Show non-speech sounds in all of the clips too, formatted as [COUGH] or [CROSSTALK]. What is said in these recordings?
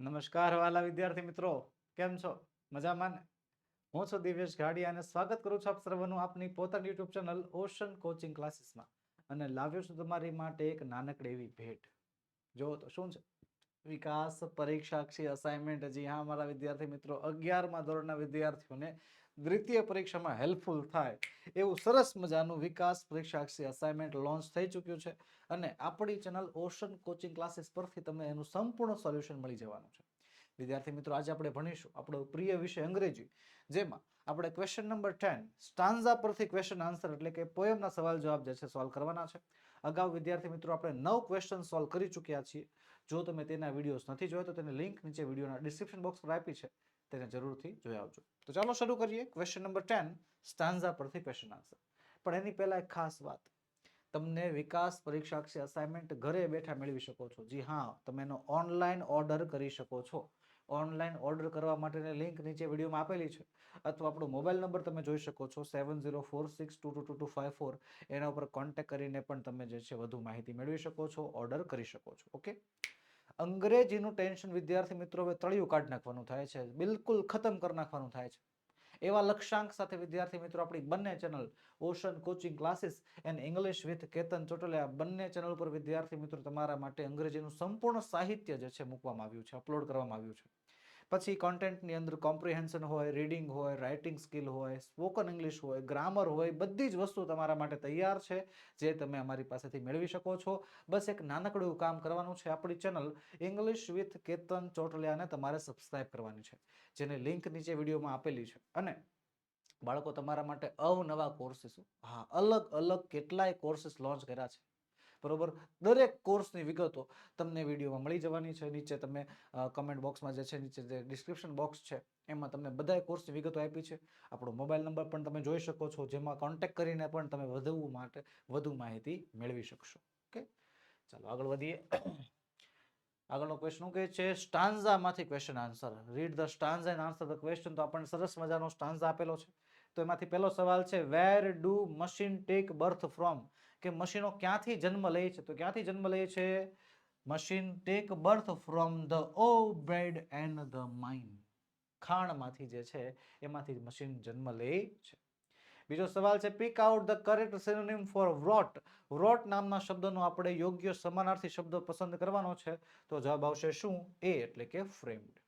નમસ્કાર વાલા વિદ્યાર્થી મિત્રો. કેમ છો? મજામાં ને? હું છું દિવેશ ગાડી અને સ્વાગત કરું છું આપ સર્વનું આપની પોતાની યુટ્યુબ ચેનલ ઓશન કોચિંગ ક્લાસીસમાં. અને લાવ્યો છું તમારી માટે એક નાનકડી એવી ભેટ. જો તો શું છે? વિકાસ, પરીક્ષાક્ષી અસાઇનમેન્ટ હજી હા, મારા વિદ્યાર્થી મિત્રો, અગિયારમા ધોરણના વિદ્યાર્થીઓને દ્વિતીય પરીક્ષામાં હેલ્પફુલ થાય એવું સરસ મજાનું વિકાસ, પરીક્ષાક્ષી અસાઇનમેન્ટ લોન્ચ થઈ ચૂક્યું છે અને આપણી ચેનલ ઓશન કોચિંગ ક્લાસીસ પરથી તમને એનું સંપૂર્ણ સોલ્યુશન મળી જવાનું છે. વિદ્યાર્થી મિત્રો, આજે આપણે ભણીશું આપણો પ્રિય વિષય અંગ્રેજી, જેમાં આપણે ક્વેશ્ચન નંબર ટેન સ્ટાન્ઝા પરથી ક્વેશ્ચન આન્સર એટલે કે પોયમના સવાલ જવાબ જે છે સોલ્વ કરવાના છે. અગાઉ વિદ્યાર્થી મિત્રો આપણે નવ ક્વેશ્ચન સોલ્વ કરી ચૂક્યા છીએ. જો તમે તેના વિડીયોઝ નથી જોયા તો તેને લિંક નીચે વિડીયોના ડિસ્ક્રિપ્શન બોક્સ પર આપી છે. તેને જરૂરથી જોઈ આવજો. તો ચાલો શરૂ કરીએ. ક્વેશ્ચન નંબર ટેન સ્ટાન્ઝા પરથી ક્વેશ્ચન આન્સર પણ એની પહેલાં એક ખાસ વાત. તમને વિકાસ પરીક્ષા અસાઇનમેન્ટ ઘરે બેઠા મેળવી શકો છો? જી હા, તમે એનો ઓનલાઈન ઓર્ડર કરી શકો છો. ઓનલાઈન ઓર્ડર કરવા માટેની લિંક નીચે વિડીયોમાં આપેલી છે. અથવા આપણો મોબાઈલ નંબર તમે જોઈ શકો છો seven zero four six two two two two five four. એના ઉપર કોન્ટેક્ટ કરીને પણ તમે જે છે વધુ માહિતી મેળવી શકો છો, ઓર્ડર કરી શકો છો. ઓકે? અંગ્રેજીનું ટેન્શન વિદ્યાર્થી મિત્રો હવે તળિયું કાઢી નાખવાનું થાય છે. બિલકુલ ખતમ કરી નાખવાનું થાય છે. એવા લક્ષ્યાંક સાથે વિદ્યાર્થી મિત્રો, આપણી બંને channel ocean coaching classes and English with Ketan Chotaliya બંને ચેનલ ઉપર વિદ્યાર્થી મિત્રો તમારા માટે અંગ્રેજીનું સંપૂર્ણ સાહિત્ય જે છે, મૂકવામાં આવ્યું છે, અપલોડ કરવામાં આવ્યું છે. પછી કોન્ટેન્ટની અંદર કોમ્પ્રિહેન્શન હોય રીડિંગ હોય રાઇટિંગ સ્કિલ હોય સ્પોકન ઇંગ્લિશ હોય ગ્રામર હોય, બધી જ વસ્તુ તમારા માટે તૈયાર છે, જે તમે અમારી પાસેથી મેળવી શકો છો. બસ એક નાનકડું કામ કરવાનું છે આપણી ચેનલ ઇંગ્લિશ વિથ કેતન ચોટલિયાને તમારે સબસ્ક્રાઇબ કરવાની છે, જેની લિંક નીચે વિડીયોમાં આપેલી છે. અને બાળકો, તમારા માટે અવનવા કોર્સીસ હા, અલગ અલગ કેટલાય કોર્સીસ લોન્ચ કર્યા છે. બરોબર? દરેક કોર્સની વિગતો તમને વિડીયોમાં મળી જવાની છે. નીચે તમે કમેન્ટ બોક્સમાં જે છે, નીચે જે ડિસ્ક્રિપ્શન બોક્સ છે, એમાં તમને બધા કોર્સની વિગતો આપી છે. આપણો મોબાઈલ નંબર પણ તમે જોઈ શકો છો, જેમાં કોન્ટેક્ટ કરીને પણ તમે વધુ માટે, વધુ માહિતી મેળવી શકશો. ઓકે? ચાલો, આગળ વધીએ. [COUGHS] આગળનો ક્વેશ્ચન કહે છે? સ્ટાન્ઝામાંથી question answer read the stanza and answer the question તો આપણને સરસ મજાનો સ્ટાન્ઝા આપેલો છે. તો એમાંથી પહેલો સવાલ છે where do machine take birth from કે મશીનો ક્યાંથી જન્મ લે છે? તો ક્યાંથી જન્મ લે છે? Machine take birth from the ore bed and the mine. ખાણમાંથી જે છે, એમાંથી મશીન જન્મ લે છે. બીજો સવાલ છે pick out the correct synonym for wrought wrought નામના શબ્દનો આપણે યોગ્ય સમાનાર્થી શબ્દ પસંદ કરવાનો છે. તો જવાબ આવશે શું? એ એટલે કે ફ્રેમ્ડ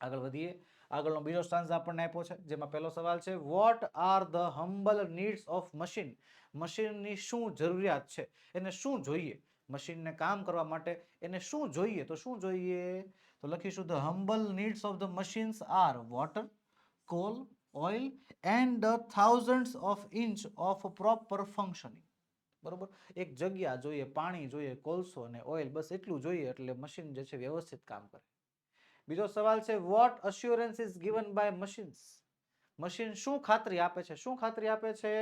આગળ વધીએ. આગળનો બીજો સ્ટાન્સ આપણને આપ્યો છે, જેમાં પહેલો સવાલ છે what are the humble needs of machine મશીનની શું જરૂરિયાત છે? એને શું જોઈએ? મશીનને કામ કરવા માટે એને શું જોઈએ? તો શું જોઈએ? તો લખીશું the humble needs of the machines are water coal oil and the thousands of inch of proper functioning બરોબર? એક જગ્યા જોઈએ, પાણી જોઈએ, કોલસો અને ઓઇલ બસ એટલું જોઈએ એટલે મશીન જે છે વ્યવસ્થિત કામ કરે. બીજો સવાલ છે what assurance is given by machines machine શું ખાતરી આપે છે? શું ખાતરી આપે છે?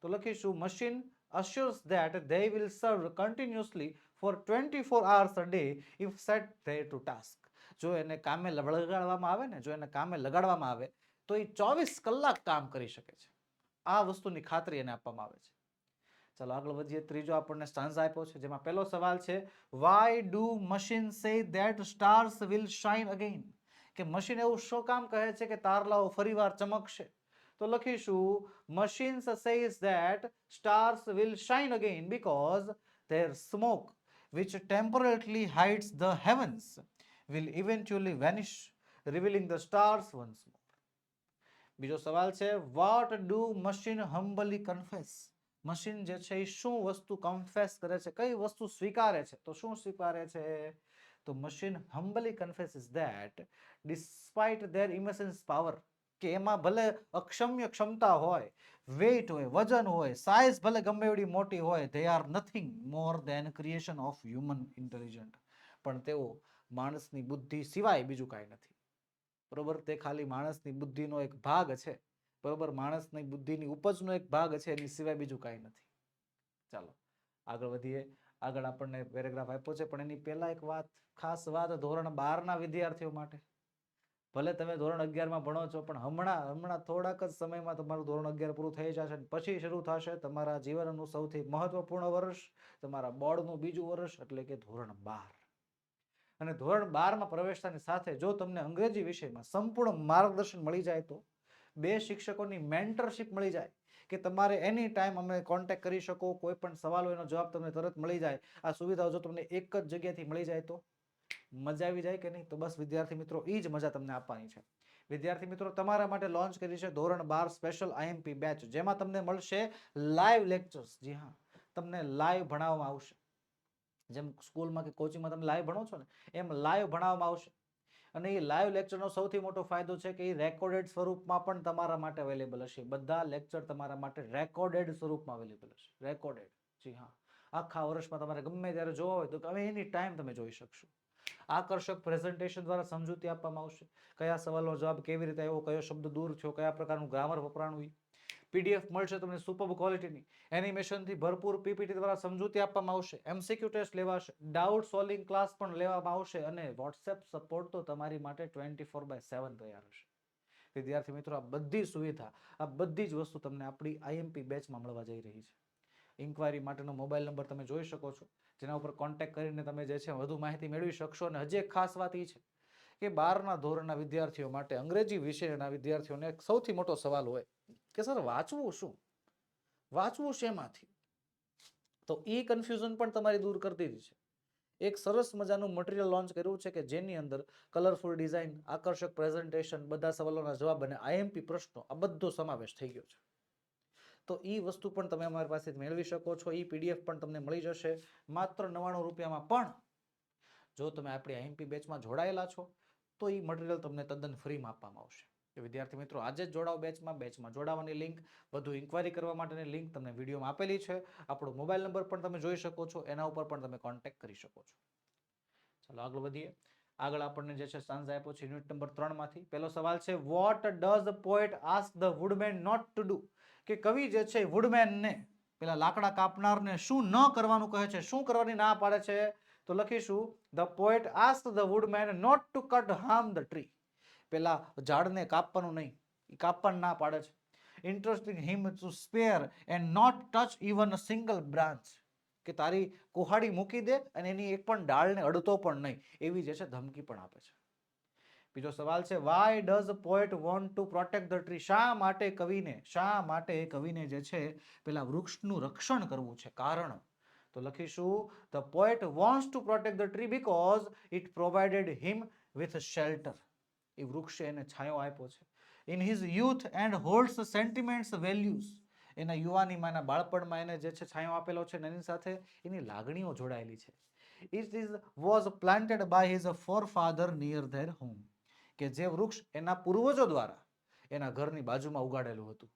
તો લખીશું machine assures that they will serve continuously for 24 hours a day if set there to task. જો એને કામે લગાડવામાં આવે ને, જો એને કામે લગાડવામાં આવે, તો એ ચોવીસ કલાક કામ કરી શકે છે. આ વસ્તુની ખાતરી એને આપવામાં આવે છે. ચાલો આગળ વધીએ ત્રીજો આપણને સ્ટાન્સ આપ્યો છે જેમાં પહેલો સવાલ છે why do machine say that stars will shine again કે મશીન એવું શું કામ કહે છે કે તારલાઓ ફરીવાર ચમકશે તો લખીશું machines says that stars will shine again because their smoke which temporarily hides the heavens will eventually vanish revealing the stars once more બીજો સવાલ છે what do machine humbly confess machine જે છે એ શું વસ્તુ કન્ફેસ કરે છે? કઈ વસ્તુ સ્વીકારે છે? તો શું સ્વીકારે છે? તો machine confess is that despite their immense power કે એમાં ભલે અક્ષમ્ય ક્ષમતા હોય વેઇટ હોય, વજન હોય સાઇઝ ભલે ગમે એવડી મોટી હોય they are nothing more than creation of human intelligent પણ તેઓ માણસની બુદ્ધિ સિવાય બીજું કાંઈ નથી. બરોબર? તે ખાલી માણસની બુદ્ધિનો એક ભાગ છે. બરોબર, માણસની બુદ્ધિની ઉપજનો એક ભાગ છે, એની સિવાય બીજું કાંઈ નથી. ચાલો, આગળ વધીએ. આગળ આપણને પેરેગ્રાફ આપ્યો છે, પણ એની પહેલાં એક વાત, ખાસ વાત ધોરણ બારના વિદ્યાર્થીઓ માટે. ભલે તમે ધોરણ અગિયારમાં ભણો છો, પણ હમણાં હમણાં થોડાક જ સમયમાં તમારું ધોરણ અગિયાર પૂરું થઈ જશે પછી શરૂ થશે તમારા જીવનનું સૌથી મહત્વપૂર્ણ વર્ષ, તમારા બોર્ડનું બીજું વર્ષ, એટલે કે ધોરણ બાર. અને ધોરણ બારમાં પ્રવેશતાની સાથે જો તમને અંગ્રેજી વિષયમાં સંપૂર્ણ માર્ગદર્શન મળી જાય તો બે શિક્ષકોની મેન્ટરશિપ મળી જાય કે તમારે એની ટાઈમ અમે કોન્ટેક્ટ કરી શકો, કોઈ પણ સવાલ હોય એનો જવાબ તમને તરત મળી જાય. આ સુવિધાઓ જો તમને એક જ જગ્યાથી મળી જાય તો મજા આવી જાય કે નહીં? તો બસ વિદ્યાર્થી મિત્રો એ જ મજા તમને આપવાની છે. વિદ્યાર્થી મિત્રો, તમારા માટે લોન્ચ કરી છે ધોરણ બાર સ્પેશિયલ આઈએમપી બેચ જેમાં તમને મળશે લાઈવ લેક્ચર્સ જી હા, તમને લાઈવ ભણાવવામાં આવશે. જેમ સ્કૂલમાં કે કોચિંગમાં તમે લાઈવ ભણો છો ને, એમ લાઈવ ભણાવવામાં આવશે. અને એ લાઈવ લેક્ચરનો સૌથી મોટો ફાયદો છે કે એ રેકોર્ડેડ સ્વરૂપમાં પણ તમારા માટે અવેલેબલ હશે. બધા લેક્ચર તમારા માટે રેકોર્ડેડ સ્વરૂપમાં અવેલેબલ હશે. રેકોર્ડેડ જી હા. આખા વર્ષમાં તમારે ગમે ત્યારે જોવા હોય તો તમે એની ટાઈમ તમે જોઈ શકશો. આકર્ષક પ્રેઝન્ટેશન દ્વારા સમજૂતી આપવામાં આવશે. કયા સવાલનો જવાબ કેવી રીતે આવ્યો, કયો શબ્દ દૂર થયો, કયા પ્રકારનું ગ્રામર વપરાણું પીડીએફ મળશે તમને સુપર ક્વોલિટીની એનિમેશનથી ભરપૂર પીપીટી દ્વારા સમજૂતી આપવામાં આવશે. એમસીક્યુ ટેસ્ટ લેવાશે. ડાઉટ સોલ્વિંગ ક્લાસ પણ લેવામાં આવશે અને વોટ્સએપ સપોર્ટ તો તમારી માટે ટ્વેન્ટી ફોર બાય સેવન તૈયાર હશે. વિદ્યાર્થી મિત્રો, આ બધી સુવિધા, આ બધી જ વસ્તુ તમને આપણી આઈએમપી બેચમાં મળવા જઈ રહી છે. ઇન્ક્વાયરી માટેનો મોબાઈલ નંબર તમે જોઈ શકો છો. જેના ઉપર કોન્ટેક્ટ કરીને તમે જે છે વધુ માહિતી મેળવી શકશો અને હજી એક ખાસ વાત એ છે કે બારના ધોરણના વિદ્યાર્થીઓ માટે અંગ્રેજી વિષયના વિદ્યાર્થીઓને એક સૌથી મોટો સવાલ હોય કે સર વાંચવું શું? વાંચવું શેમાંથી? તો એ કન્ફ્યુઝન પણ તમારી દૂર કરી દીધી છે. એક સરસ મજાનું મટીરિયલ લોન્ચ કર્યું છે કે જેની અંદર કલરફુલ ડિઝાઇન આકર્ષક પ્રેઝન્ટેશન બધા સવાલોના જવાબ અને આઈએમપી પ્રશ્નો, આ બધો સમાવેશ થઈ ગયો છે. તો એ વસ્તુ પણ તમે અમારી પાસેથી મેળવી શકો છો. એ પીડીએફ પણ તમને મળી જશે. માત્ર નવ્વાણું રૂપિયામાં પણ જો તમે આપણી આઈએમપી બેચમાં જોડાયેલા છો, તો એ મટીરિયલ તમને તદ્દન ફ્રીમાં આપવામાં આવશે. તો વિદ્યાર્થી મિત્રો, આજે જ જોડાઓ બેચમાં બેચમાં જોડાવાની લિંક વધુ ઇન્ક્વાયરી કરવા માટેની લિંક તમને વિડીયોમાં આપેલી છે. આપણો મોબાઈલ નંબર પણ તમે જોઈ શકો છો, એના ઉપર પણ તમે કોન્ટેક્ટ કરી શકો છો. ચાલો આગળ વધીએ. આગળ આપણને જે છે સાંજ આપ્યો છે યુનિટ નંબર ત્રણમાંથી પહેલો સવાલ છે what does poet ask the woodman not to do કે કવિ જે છે વુડમેનને પેલા લાકડા કાપનારને શું ન કરવાનું કહે છે, શું કરવાની ના પાડે છે? તો લખીશું the poet ask the woodman not to cut harm the tree પેલા ઝાડને કાપવાનું નહીં. એ કાપવાનું ના પાડે છે. Entreating him to spare and not touch even a single branch કે તારી કુહાડી મૂકી દે અને એની એક પણ ડાળને અડતો પણ નહીં. એવી જે છે ધમકી પણ આપે છે. બીજો સવાલ છે why does poet want to protect the tree શા માટે કવિને, શા માટે કવિને જે છે પેલા વૃક્ષનું રક્ષણ કરવું છે? કારણ? તો લખીશું the poet wants to protect the tree because it provided him with shelter એ વૃક્ષે એને છાંયો આપ્યો છે. In his youth and holds sentiments values એના યુવાનીમાં એના બાળપણમાં એને જે છે છાંયો આપેલો છે એની સાથે એની લાગણીઓ જોડાયેલી છે. It is was planted by his forefather near their home કે જે વૃક્ષ એના પૂર્વજો દ્વારા એના ઘરની બાજુમાં ઉગાડેલું હતું.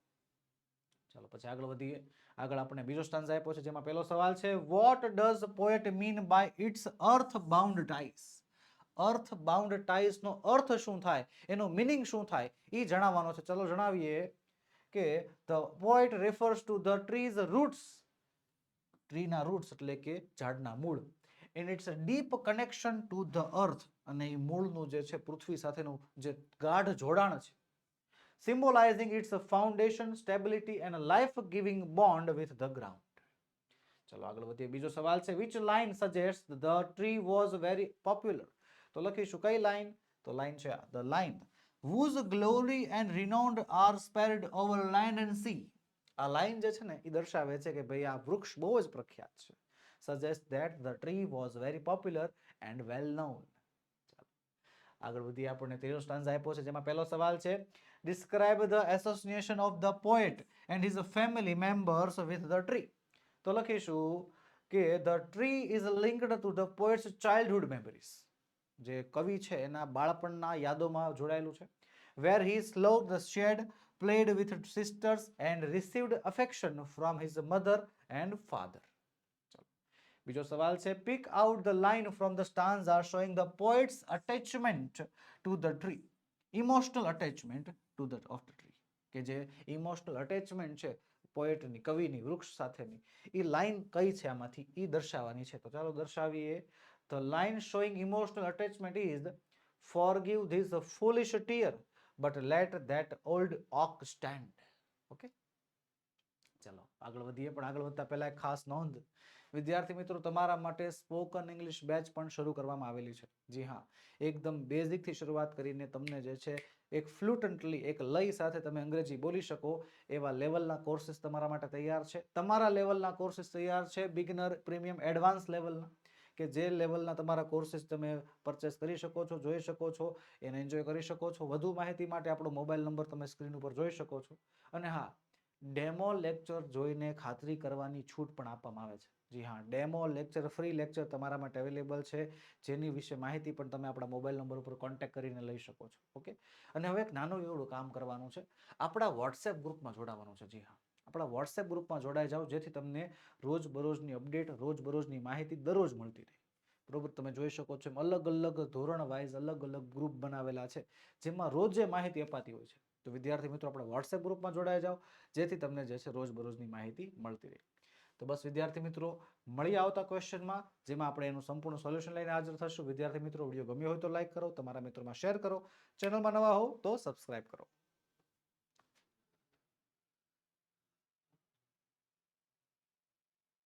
ચાલો પછી આગળ વધીએ. આગળ આપણે બીજો સ્ટાન્સ આપ્યો છે જેમાં પહેલો સવાલ છે what does poet mean by its earth bound ties earth bound ties નો અર્થ શું થાય, એનો મિનિંગ શું થાય એ જણાવવાનો છે. ચલો જણાવીએ કે the poet refers to the trees roots ટ્રીના roots એટલે કે ઝાડના મૂળ. And it's a deep connection to the earth અને એ મૂળનું જે છે, પૃથ્વી સાથેનું જે ગાઢ જોડાણ છે. Symbolising its foundation stability and life giving bond with the ground ચલો આગળ વધીએ. બીજો સવાલ છે which line suggest the tree was very popular તો લખીશું કઈ લાઈન? તો લાઈન છે the line. Whose glory and renown are spread over land and sea આ લાઈન જે છે ને એ દર્શાવે છે કે ભાઈ આ વૃક્ષ બહુ જ પ્રખ્યાત છે. Suggest that the tree was very popular and well known આગળ વધી આપણને ત્રીજો સ્ટાન્સ આપ્યો છે, જેમાં પહેલો સવાલ છે. Describe the association of the poet and his family members with the tree તો લખીશું કે the tree is linked to the poet's childhood memories જે કવિ છે એના બાળપણના યાદોમાં જોડાયેલું છે where he slow the shade with sisters and received affection from his mother and father ચલો બીજો સવાલ છે pick out the line from the stanza showing the poet's attachment to the tree emotional attachment to the of the tree કે જે emotional attachment છે પોએટની કવિની વૃક્ષ સાથેની એ line કઈ છે આમાંથી એ દર્શાવવાની છે તો ચાલો દર્શાવીએ The line showing emotional attachment is forgive this foolish tear, but let that old oak stand. Okay? ચલો આગળ વધીએ પણ આગળ વધતા પહેલા એક ખાસ નોંધ વિદ્યાર્થી મિત્રો તમારા માટે સ્પોકન ઇંગ્લિશ બેચ પણ શરૂ કરવામાં આવેલી છે. જી હા એકદમ બેઝિકથી શરૂઆત કરીને તમને જે છે એક ફ્લુટન્ટલી એક લય સાથે તમે અંગ્રેજી બોલી શકો. એવા લેવલના કોર્સીસ તમારા માટે તૈયાર છે. તમારા લેવલના કોર્સિસ તૈયાર છે બિગનર પ્રીમિયમ એડવાન્સ લેવલના કે જે લેવલના તમારા કોર્સીસ તમે પરચેસ કરી શકો છો, જોઈ શકો છો, એને એન્જોય કરી શકો છો. વધુ માહિતી માટે આપણો મોબાઈલ નંબર તમે સ્ક્રીન ઉપર જોઈ શકો છો. અને હા, ડેમો લેક્ચર જોઈને ખાતરી કરવાની છૂટ પણ આપવામાં આવે છે. જી હા, ડેમો લેક્ચર, ફ્રી લેક્ચર તમારા માટે અવેલેબલ છે. જેની વિશે માહિતી પણ તમે આપણા મોબાઈલ નંબર ઉપર કોન્ટેક્ટ કરીને લઈ શકો છો. ઓકે? અને હવે એક નાનું એવડું કામ કરવાનું છે. આપણા વોટ્સએપ ગ્રુપમાં જોડાવાનું છે. જી હા. આપણા વોટ્સએપ ગ્રુપમાં જોડાઈ જાઓ, જેથી તમને રોજ બરોજની અપડેટ રોજ બરોજની માહિતી દરરોજ મળતી રહે. બરોબર? તમે જોઈ શકો છો એમ અલગ અલગ ધોરણ વાઇઝ અલગ અલગ ગ્રુપ બનાવેલા છે, જેમાં રોજે માહિતી અપાતી હોય છે. તો વિદ્યાર્થી મિત્રો, આપણે વોટ્સએપ ગ્રુપમાં જોડાઈ જાઓ, જેથી તમને જે છે રોજ બરોજની માહિતી મળતી રહે. તો બસ વિદ્યાર્થી મિત્રો મળી આવતા ક્વેશ્ચનમાં જેમાં આપણે એનું સંપૂર્ણ સોલ્યુશન લઈને હાજર થશું વિદ્યાર્થી મિત્રો, વીડિયો ગમ્યો હોય તો લાઈક કરો, તમારા મિત્રોમાં શેર કરો. ચેનલમાં નવા હો તો સબસ્ક્રાઇબ કરો.